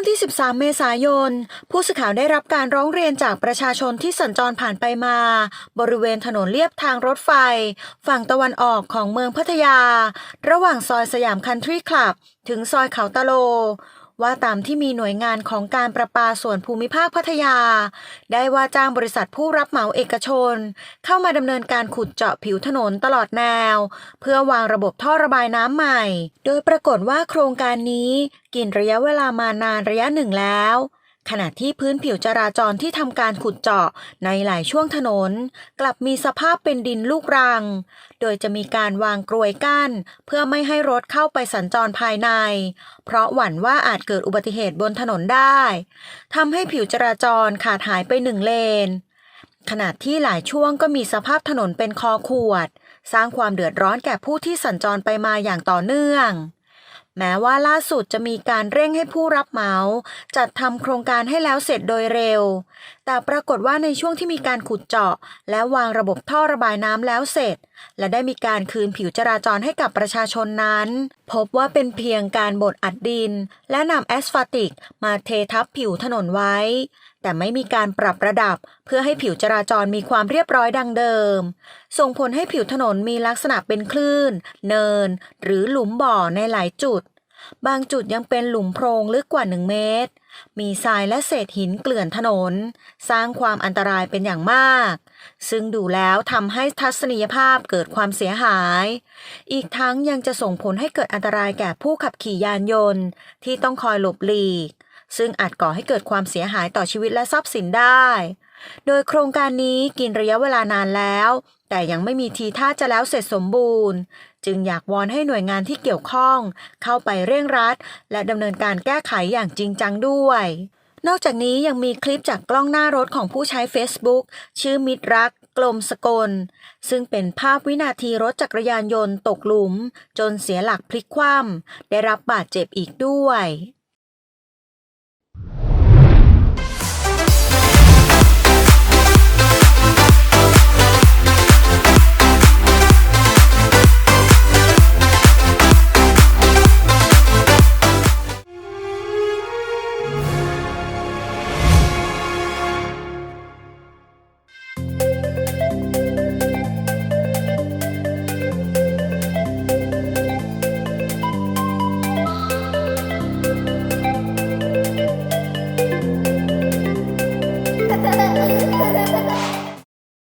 ันที่ 13 เมษายน ผู้สื่อข่าวได้รับการร้องเรียนจากประชาชนที่สัญจรผ่านไปมา บริเวณถนนเลียบทางรถไฟ ฝั่งตะวันออกของเมืองพัทยา ระหว่างซอยสยามคันทรีคลับ ถึงซอยเขาตะโล ว่าตามที่มีหน่วยงานของการประปาส่วนภูมิภาคพัทยา ได้ว่าจ้างบริษัทผู้รับเหมาเอกชน เข้ามาดำเนินการขุดเจาะผิวถนนตลอดแนว เพื่อวางระบบท่อระบายน้ำใหม่ โดยปรากฏว่าโครงการนี้กินระยะเวลามานานระยะหนึ่งแล้ว ขณะที่พื้นผิวจราจรที่ทำการขุดเจาะในหลายช่วงถนน กลับมีสภาพเป็นดินลูกรัง โดยจะมีการวางกรวยกั้น เพื่อไม่ให้รถเข้าไปสัญจรภายใน เพราะหวั่นว่าอาจเกิดอุบัติเหตุบนถนนได้ทำให้ผิวจราจรขาดหายไปหนึ่งเลน ขณะที่หลายช่วงก็มีสภาพถนนเป็นคอขวด สร้างความเดือดร้อนแก่ผู้ที่สัญจรไปมาอย่างต่อเนื่อง แม้ว่าล่าสุดจะมีการเร่งให้ผู้รับเหมาจัดทำโครงการให้แล้วเสร็จโดยเร็ว แต่ปรากฏว่าในช่วงที่มีการขุดเจาะ และวางระบบท่อระบายน้ำแล้วเสร็จ และได้มีการคืนผิวจราจรให้กับประชาชนนั้น พบว่าเป็นเพียงการบดอัดดิน และนำแอสฟาติก มาเททับผิวถนนไว้ แต่ไม่มีการปรับระดับ เพื่อให้ผิวจราจรมีความเรียบร้อยดังเดิม ส่งผลให้ผิวถนนมีลักษณะเป็นคลื่น เนิน หรือหลุมบ่อในหลายจุด บางจุดยังเป็นหลุมโพรงลึกกว่า1เมตร มีทรายและเศษหินเกลื่อนถนน สร้างความอันตรายเป็นอย่างมาก ซึ่งดูแล้วทำให้ทัศนียภาพเกิดความเสียหาย อีกทั้งยังจะส่งผลให้เกิดอันตรายแก่ผู้ขับขี่ยานยนต์ ที่ต้องคอยหลบหลีก ซึ่งอาจก่อให้เกิดความเสียหายต่อชีวิตและทรัพย์สินได้ โดยโครงการนี้กินระยะเวลานานแล้ว แต่ยังไม่มีทีท่าจะแล้วเสร็จสมบูรณ์ จึงอยากวอนให้หน่วยงานที่เกี่ยวข้อง เข้าไปเร่งรัด และดำเนินการแก้ไขอย่างจริงจังด้วยนอกจากนี้ยังมีคลิปจากกล้องหน้ารถของผู้ใช้ Facebook ชื่อมิตรรัก กลมสกล ซึ่งเป็นภาพวินาทีรถจักรยานยนต์ตกหลุม จนเสียหลักพลิกคว่ำได้รับบาดเจ็บอีกด้วย